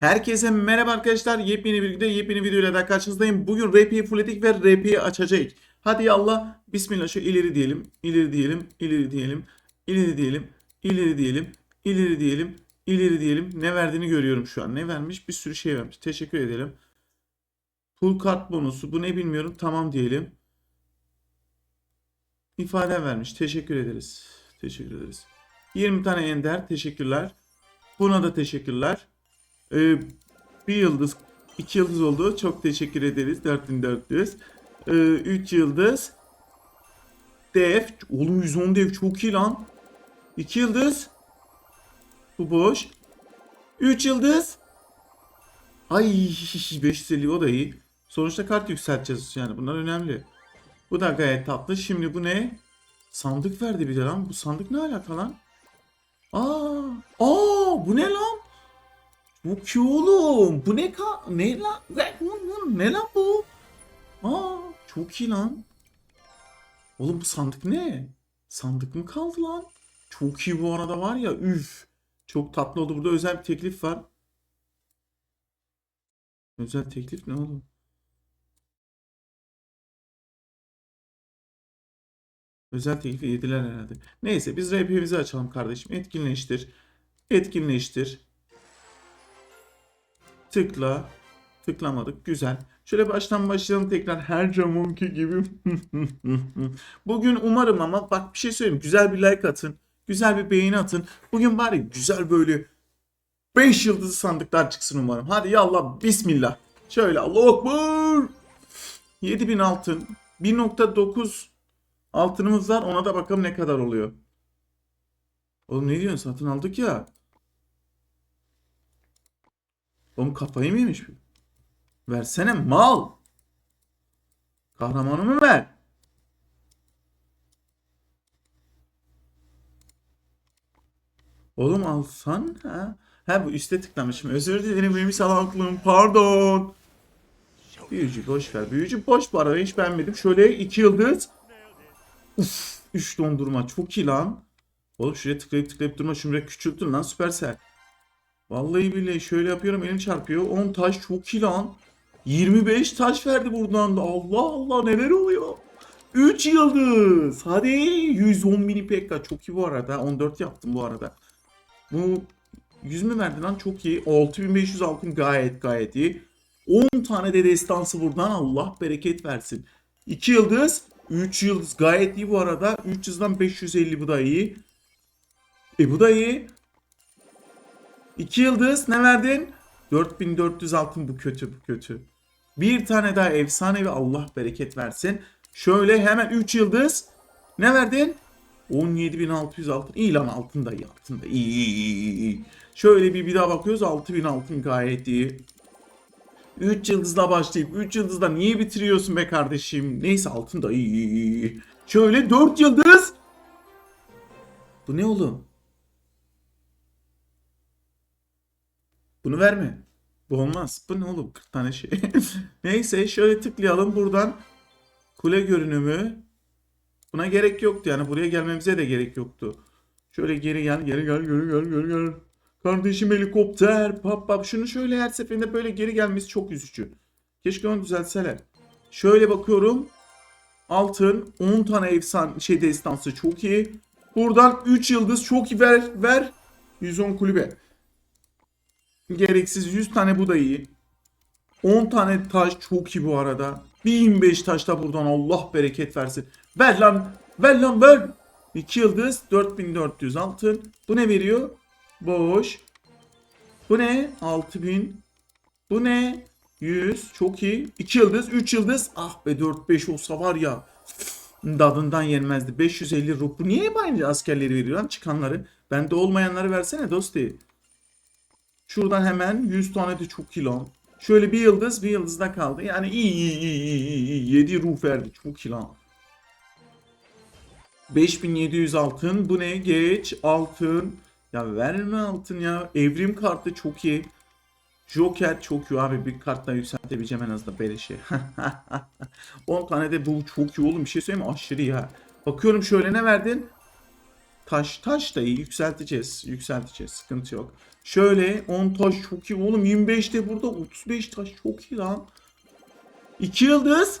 Herkese merhaba arkadaşlar. Yepyeni bir videoda yepyeni videoyla daha karşınızdayım. Bugün RP'yi fullledik ve RP'yi açacak. Hadi yallah. Bismillah şu ileri diyelim. ileri diyelim. ileri diyelim. ileri diyelim. ileri diyelim. ileri diyelim. ileri diyelim. Ne verdiğini görüyorum şu an. Ne vermiş? Bir sürü şey vermiş. Teşekkür edelim. Full kart bonusu. Bu ne bilmiyorum. Tamam diyelim. İfade vermiş. Teşekkür ederiz. Teşekkür ederiz. 20 tane ender. Teşekkürler. Buna da teşekkürler. Ee, bir yıldız, iki yıldız oldu. Çok teşekkür ederiz. 4400. Ee, üç yıldız. Dev. Oğlum 110 dev çok iyi lan. İki yıldız. Bu boş. Üç yıldız. Ay 550 o da iyi. Sonuçta kart yükselteceğiz yani bunlar önemli. Bu da gayet tatlı. Şimdi bu ne? Sandık verdi bir de lan. Bu sandık ne alaka lan? Aa, aa bu ne lan? Bu ki oğlum? Bu ne ka ne lan? Ne lan bu? Aa çok iyi lan. Oğlum bu sandık ne? Sandık mı kaldı lan? Çok iyi bu arada var ya üf. Çok tatlı oldu. Burada özel bir teklif var. Özel teklif ne oğlum? Özel teklifi yediler herhalde. Neyse biz RP'mizi açalım kardeşim. Etkinleştir. Etkinleştir. Tıkla. Tıklamadık. Güzel. Şöyle baştan başlayalım tekrar her zamanki gibi. Bugün umarım ama bak bir şey söyleyeyim. Güzel bir like atın. Güzel bir beğeni atın. Bugün bari güzel böyle 5 yıldızlı sandıklar çıksın umarım. Hadi yallah bismillah. Şöyle Allah akbar. 7000 altın. 1.9 altınımız var. Ona da bakalım ne kadar oluyor. Oğlum ne diyorsun? Satın aldık ya. Oğlum kafayı mı yemiş? Versene mal. Kahramanımı ver. Oğlum alsan ha. Ha bu üste tıklamışım. Özür dilerim benim salaklığım. Pardon. Büyücü boş ver. Büyücü boş bu arada hiç beğenmedim. Şöyle iki yıldız. Uf, üç dondurma çok iyi lan. Oğlum şuraya tıklayıp tıklayıp durma. Şunu küçültün lan Supercell. Vallahi billahi şöyle yapıyorum elim çarpıyor. 10 taş çok iyi lan. 25 taş verdi buradan da. Allah Allah neler oluyor. 3 yıldız. Hadi 110 mini pekka. Çok iyi bu arada. 14 yaptım bu arada. Bu 100 mü verdi lan? Çok iyi. 6500 altın gayet gayet iyi. 10 tane de destansı buradan. Allah bereket versin. 2 yıldız. 3 yıldız gayet iyi bu arada. 3 yıldızdan 550 bu da iyi. E bu da iyi. 2 yıldız ne verdin? 4400 altın bu kötü bu kötü. Bir tane daha efsanevi Allah bereket versin. Şöyle hemen 3 yıldız. Ne verdin? 17600 altın. İyi lan altın da iyi altın da iyi, iyi, iyi, iyi. Şöyle bir bir daha bakıyoruz 6000 altın gayet iyi. 3 yıldızla başlayıp 3 yıldızla niye bitiriyorsun be kardeşim? Neyse altın da iyi. Şöyle 4 yıldız. Bu ne oğlum? Bunu verme. Bu olmaz. Bu ne oğlum? 40 tane şey. Neyse şöyle tıklayalım buradan. Kule görünümü. Buna gerek yoktu yani. Buraya gelmemize de gerek yoktu. Şöyle geri gel, geri gel, geri gel, geri gel. Kardeşim helikopter, pap pap. Şunu şöyle her seferinde böyle geri gelmesi çok üzücü. Keşke onu düzeltseler. Şöyle bakıyorum. Altın, 10 tane efsane şey destansı çok iyi. Buradan 3 yıldız çok iyi ver, ver. 110 kulübe. Gereksiz 100 tane bu da iyi. 10 tane taş çok iyi bu arada. 1025 taş da buradan Allah bereket versin. Ver lan. Ver lan ver. 2 yıldız 4400 altın. Bu ne veriyor? Boş. Bu ne? 6000. Bu ne? 100. Çok iyi. 2 yıldız 3 yıldız. Ah be 4-5 olsa var ya. Dadından yenmezdi. 550 ruh. Bu niye hep aynı askerleri veriyor lan çıkanları? Bende olmayanları versene dosti. Şuradan hemen 100 tane de çok iyi lan. Şöyle bir yıldız bir yıldız da kaldı. Yani iyi iyi iyi iyi iyi. iyi. 7 ruh verdi. Çok iyi lan. 5700 altın. Bu ne? Geç. Altın. Ya verme altın ya. Evrim kartı çok iyi. Joker çok iyi abi. Bir kartla yükseltebileceğim en azından beleşi. 10 tane de bu çok iyi oğlum. Bir şey söyleyeyim mi? Aşırı ya. Bakıyorum şöyle ne verdin? Taş taş da iyi yükselteceğiz. Yükselteceğiz. Sıkıntı yok. Şöyle 10 taş çok iyi oğlum 25 de burada 35 taş çok iyi lan. 2 yıldız.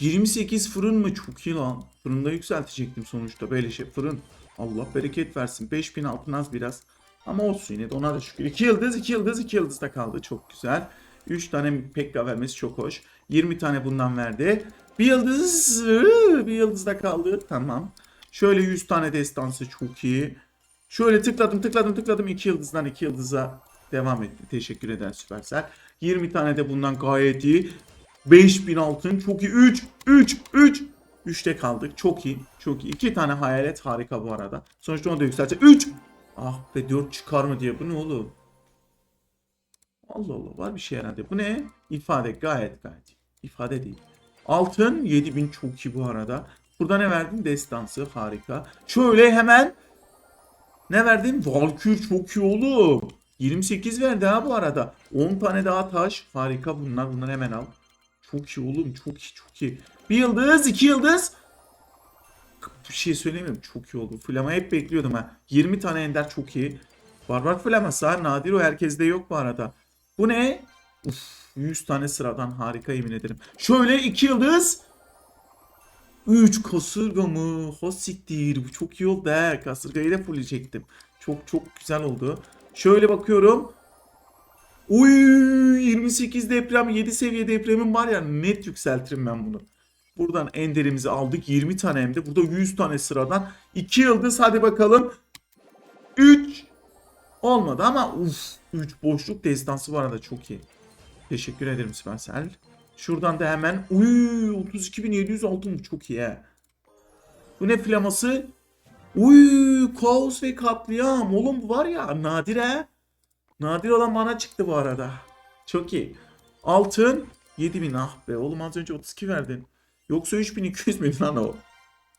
28 fırın mı? Çok iyi lan. Fırında yükseltecektim sonuçta. Böyle şey fırın. Allah bereket versin. 5000 altın az biraz. Ama olsun yine de ona da şükür. 2 yıldız, 2 yıldız, 2 yıldız da kaldı. Çok güzel. 3 tane pekka vermesi çok hoş. 20 tane bundan verdi. Bir yıldız, bir yıldız da kaldı. Tamam. Şöyle 100 tane destansı çok iyi. Şöyle tıkladım tıkladım tıkladım 2 yıldızdan 2 yıldıza devam etti. Teşekkür eder Süpersel. 20 tane de bundan gayet iyi. 5000 altın çok iyi. 3 3 3 3'te kaldık. Çok iyi. Çok iyi. 2 tane hayalet harika bu arada. Sonuçta onu da yükseltecek. 3 Ah be 4 çıkar mı diye. Bu ne oğlum? Allah Allah var bir şey herhalde. Bu ne? İfade gayet gayet. İfade değil. Altın 7000 çok iyi bu arada. Burada ne verdin? Destansı harika. Şöyle hemen ne verdin? Valkür çok iyi oğlum. 28 verdi ha bu arada. 10 tane daha taş. Harika bunlar. Bunları hemen al. Çok iyi oğlum. Çok iyi çok iyi. Bir yıldız, iki yıldız. Bir şey söylemiyorum. Çok iyi oldu. Flama hep bekliyordum ha. 20 tane ender çok iyi. Barbar flaması ha. Nadir o herkeste yok bu arada. Bu ne? Uf, 100 tane sıradan harika yemin ederim. Şöyle iki yıldız. 3 kasırga mı? Ha. Bu çok iyi oldu he. Kasırgayı da fulleyecektim. Çok çok güzel oldu. Şöyle bakıyorum. Uy 28 deprem 7 seviye depremim var ya net yükseltirim ben bunu. Buradan enderimizi aldık 20 tane hem de. Burada 100 tane sıradan. 2 yıldız hadi bakalım. 3 olmadı ama uf 3 boşluk destansı var da çok iyi. Teşekkür ederim Süpersel. Şuradan da hemen uy 32.700 altın çok iyi he. Bu ne flaması? Uy kaos ve katliam. Oğlum bu var ya nadir he. Nadir olan bana çıktı bu arada. Çok iyi. Altın 7000 ah be. Oğlum az önce 32 verdin. Yoksa 3200 müydü lan o?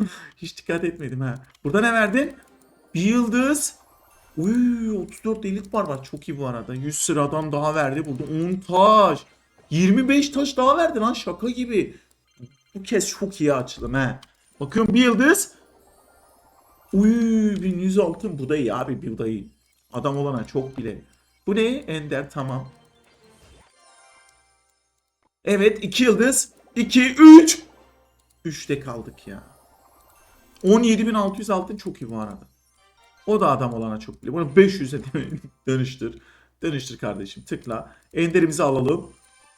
Hiç dikkat etmedim ha. Burada ne verdin? Bir yıldız. Uy 34 elit var var. Çok iyi bu arada. 100 sıradan daha verdi. Burada 10 taş. 25 taş daha verdi lan şaka gibi. Bu kez çok iyi açılım he. Bakıyorum bir yıldız. Uy 1100 altın bu da iyi abi bu da iyi. Adam olana çok bile. Bu ne? Ender tamam. Evet 2 yıldız. 2 3 3'te kaldık ya. 17.600 altın çok iyi bu arada. O da adam olana çok bile. Bunu 500'e dönüştür. Dönüştür kardeşim. Tıkla. Enderimizi alalım.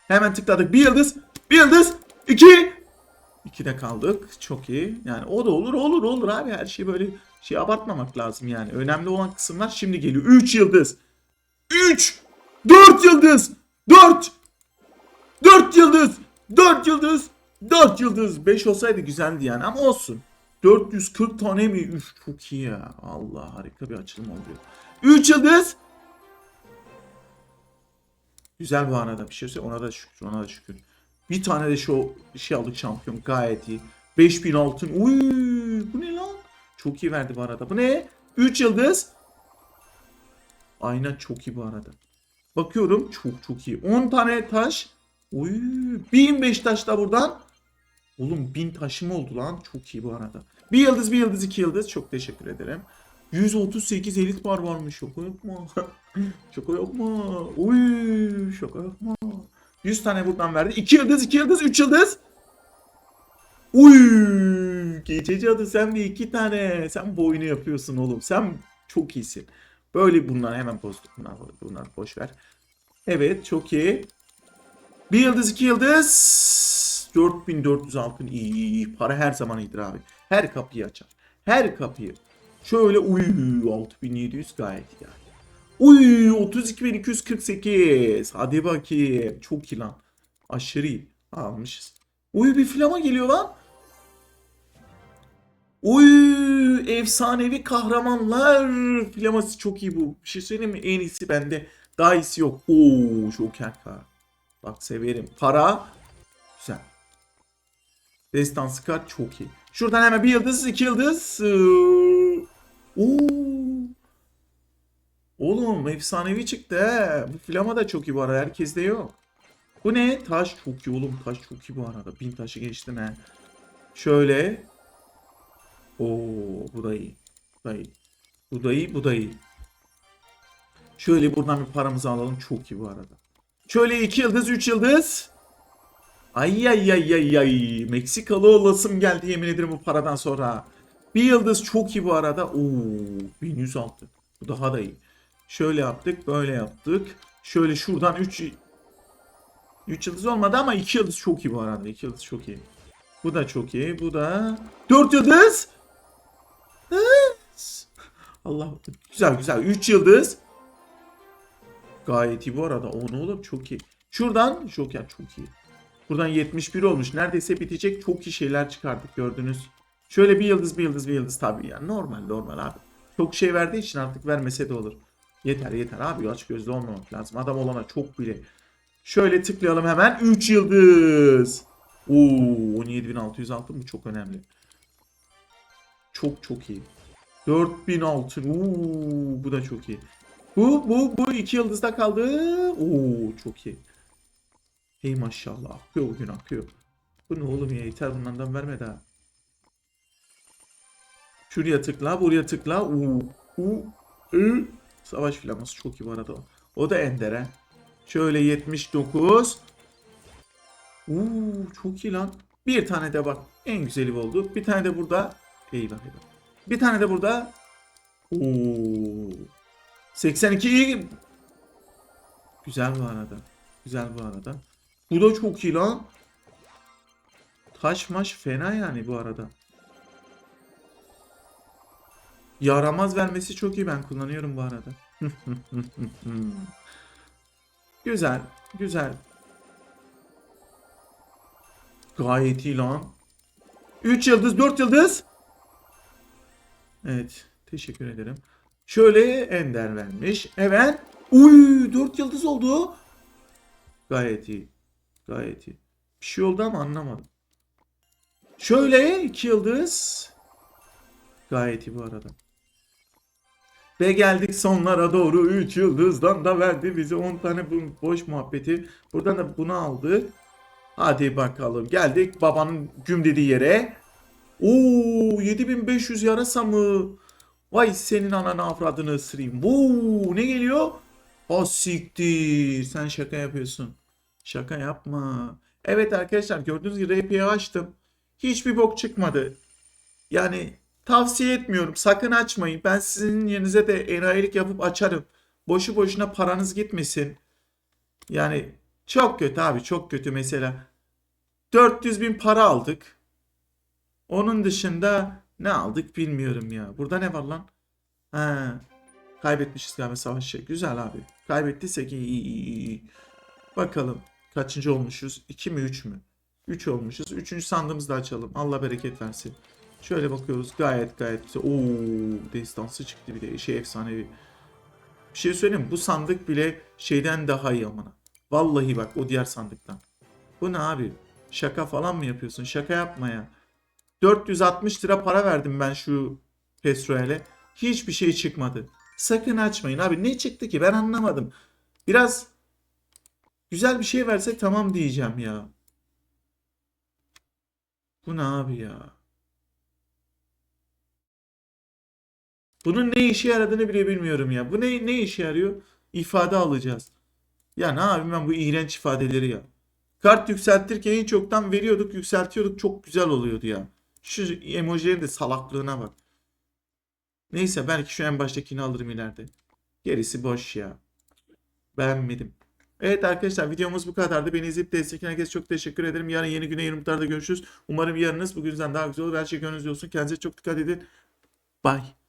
Hemen tıkladık. Bir yıldız. Bir yıldız. iki. İkide kaldık. Çok iyi. Yani o da olur olur olur abi. Her şeyi böyle şey abartmamak lazım yani. Önemli olan kısımlar şimdi geliyor. 3 yıldız. 3. 4 yıldız. 4. 4 yıldız. 4 yıldız. 4 yıldız. 5 olsaydı güzeldi yani ama olsun. 440 tane mi? Üf çok iyi ya. Allah harika bir açılım oluyor. 3 yıldız. Güzel bu arada bir şey söyle. Ona da şükür. Ona da şükür. Bir tane de şu şey aldık şampiyon. Gayet iyi. 5000 altın. Uy, bu ne lan? Çok iyi verdi bu arada. Bu ne? 3 yıldız. Ayna çok iyi bu arada. Bakıyorum çok çok iyi. 10 tane taş. Uy, 1005 taş da buradan. Oğlum 1000 taşım oldu lan. Çok iyi bu arada. Bir yıldız, bir yıldız, iki yıldız. Çok teşekkür ederim. 138 elit var varmış. Şaka mu? şaka mu? Uy, şaka mu? 100 tane buradan verdi. 2 yıldız, 2 yıldız, 3 yıldız. Uy, gececi adı sen bir iki tane. Sen bu oyunu yapıyorsun oğlum. Sen çok iyisin. Böyle bunlar hemen bozduk. Bunlar, bunlar boş ver. Evet çok iyi. Bir yıldız iki yıldız. 4400 altın iyi, iyi, iyi. Para her zaman iyidir abi. Her kapıyı açar. Her kapıyı. Şöyle uy 6700 gayet yani. Uy 32248. Hadi bakayım. Çok iyi lan. Aşırı iyi. Almışız. Uy bir flama geliyor lan. Uy efsanevi kahramanlar flaması çok iyi bu. Bir şey söyleyeyim mi? En iyisi bende. Daha iyisi yok. Oo Joker kart. Bak severim. Para. Güzel. Destansı kart çok iyi. Şuradan hemen bir yıldız, iki yıldız. Ee, Oo. Oğlum efsanevi çıktı he. Bu flama da çok iyi bu arada. Herkeste yok. Bu ne? Taş çok iyi oğlum. Taş çok iyi bu arada. Bin taşı geçtim he. Şöyle. Oo bu da iyi. Bu da iyi. Bu da iyi, bu da iyi. Şöyle buradan bir paramızı alalım. Çok iyi bu arada. Şöyle 2 yıldız, 3 yıldız. Ay ay ay ay ay. Meksikalı olasım geldi yemin ederim bu paradan sonra. Bir yıldız çok iyi bu arada. Oo 1106. Bu daha da iyi. Şöyle yaptık, böyle yaptık. Şöyle şuradan 3 3 yıldız olmadı ama 2 yıldız çok iyi bu arada. 2 yıldız çok iyi. Bu da çok iyi. Bu da 4 yıldız. Allah güzel güzel 3 yıldız. Gayet iyi bu arada. O ne oğlum çok iyi. Şuradan Joker çok iyi. Buradan 71 olmuş. Neredeyse bitecek. Çok iyi şeyler çıkardık gördünüz. Şöyle bir yıldız bir yıldız bir yıldız tabii ya. Normal normal abi. Çok şey verdiği için artık vermese de olur. Yeter yeter abi aç gözlü olmamak lazım. Adam olana çok bile. Şöyle tıklayalım hemen. 3 yıldız. Oo 17606 mı çok önemli. Çok çok iyi. 4000 altın. Bu da çok iyi. Bu bu bu iki yıldızda kaldı. Oo çok iyi. Hey maşallah akıyor bugün akıyor. Bu ne oğlum ya yeter bunlardan verme daha. Şuraya tıkla buraya tıkla. Oo, oo, ı. Savaş flaması çok iyi bu arada. O da Ender'e. Şöyle 79. Oo çok iyi lan. Bir tane de bak en güzeli oldu. Bir tane de burada. Eyvah eyvah. Bir tane de burada. Oo. 82 iyi. Güzel bu arada. Güzel bu arada. Bu da çok iyi lan. Taş maş fena yani bu arada. Yaramaz vermesi çok iyi ben kullanıyorum bu arada. güzel. Güzel. Gayet iyi lan. 3 yıldız 4 yıldız. Evet. Teşekkür ederim. Şöyle Ender vermiş. Evet. Uy 4 yıldız oldu. Gayet iyi. Gayet iyi. Bir şey oldu ama anlamadım. Şöyle 2 yıldız. Gayet iyi bu arada. Ve geldik sonlara doğru 3 yıldızdan da verdi bize 10 tane bu boş muhabbeti. Buradan da bunu aldık. Hadi bakalım. Geldik babanın güm dediği yere. Oo 7500 yarasa mı? Vay senin ananı avradını ısırayım. Bu ne geliyor? O siktir. Sen şaka yapıyorsun. Şaka yapma. Evet arkadaşlar gördüğünüz gibi RP'yi açtım. Hiçbir bok çıkmadı. Yani tavsiye etmiyorum. Sakın açmayın. Ben sizin yerinize de enayilik yapıp açarım. Boşu boşuna paranız gitmesin. Yani çok kötü abi çok kötü mesela. 400 bin para aldık. Onun dışında ne aldık bilmiyorum ya. Burada ne var lan? Ha, kaybetmişiz galiba savaşı. Güzel abi. Kaybettiysek iyi, iyi, iyi, iyi. Bakalım kaçıncı olmuşuz? 2 mi 3 mü? 3 olmuşuz. Üçüncü sandığımızı da açalım. Allah bereket versin. Şöyle bakıyoruz. Gayet gayet güzel. Oo, destansı çıktı bir de. Şey efsanevi. Bir şey söyleyeyim mi? Bu sandık bile şeyden daha iyi amına. Vallahi bak o diğer sandıktan. Bu ne abi? Şaka falan mı yapıyorsun? Şaka yapma ya. 460 lira para verdim ben şu Pesroel'e. Hiçbir şey çıkmadı. Sakın açmayın abi. Ne çıktı ki? Ben anlamadım. Biraz güzel bir şey verse tamam diyeceğim ya. Bu ne abi ya? Bunun ne işe yaradığını bile bilmiyorum ya. Bu ne ne işe yarıyor? İfade alacağız. Ya ne yapayım ben bu iğrenç ifadeleri ya. Kart yükseltirken en çoktan veriyorduk, yükseltiyorduk. Çok güzel oluyordu ya. Şu emojilerin de salaklığına bak. Neyse belki şu en baştakini alırım ileride. Gerisi boş ya. Beğenmedim. Evet arkadaşlar videomuz bu kadardı. Beni izleyip destekleyen herkese çok teşekkür ederim. Yarın yeni güne 20'larda görüşürüz. Umarım yarınız bugünden daha güzel olur. Her şey gönlünüzce olsun. Kendinize çok dikkat edin. Bye.